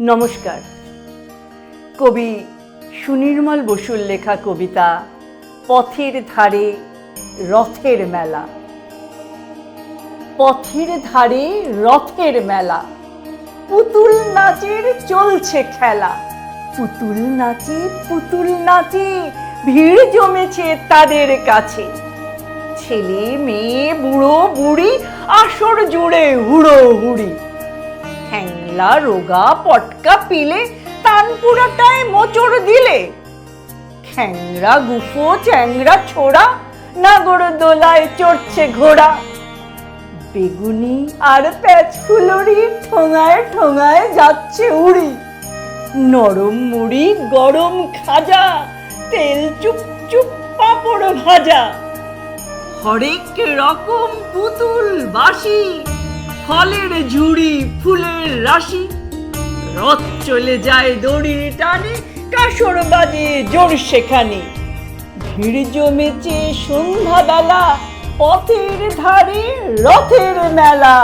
নমস্কার। কবি সুনির্মল বসুর লেখা কবিতা পথের ধারে রথের মেলা। পথের ধারে রথের মেলা। পুতুল নাচের চলছে খেলা। পুতুল নাচে পুতুল নাচে ভিড় জমেছে তাদের কাছে। ছেলে, মেয়ে, বুড়ো, বুড়ি, আসর জুড়ে হুড়ো হুড়ি হ্যাংলা রোগা, পটকা পিলে তানপুরাটায় মোচড় দিলে। খ্যাংরা গুফো চ্যাংরা ছোড়া, নাগর দোলায় চড়ছে ঘোড়া। বেগুনি আর প্যাচ ফুলরি ঠোঙায় ঠোঙায় যাচ্ছে উড়ি। নরম মুড়ি, গরম খাজা, তেল চুপ চুপ পাঁপড় ভাজা। হরেক রকম পুতুল বাসি ফলের ঝুড়ি, ফুলের রাশি। রথ চলে যায় দড়ির টানে, কাসর বাজে জোর সেখানে। ভিড় জমেছে সন্ধ্যাবেলা, পথের ধারে রথের মেলা।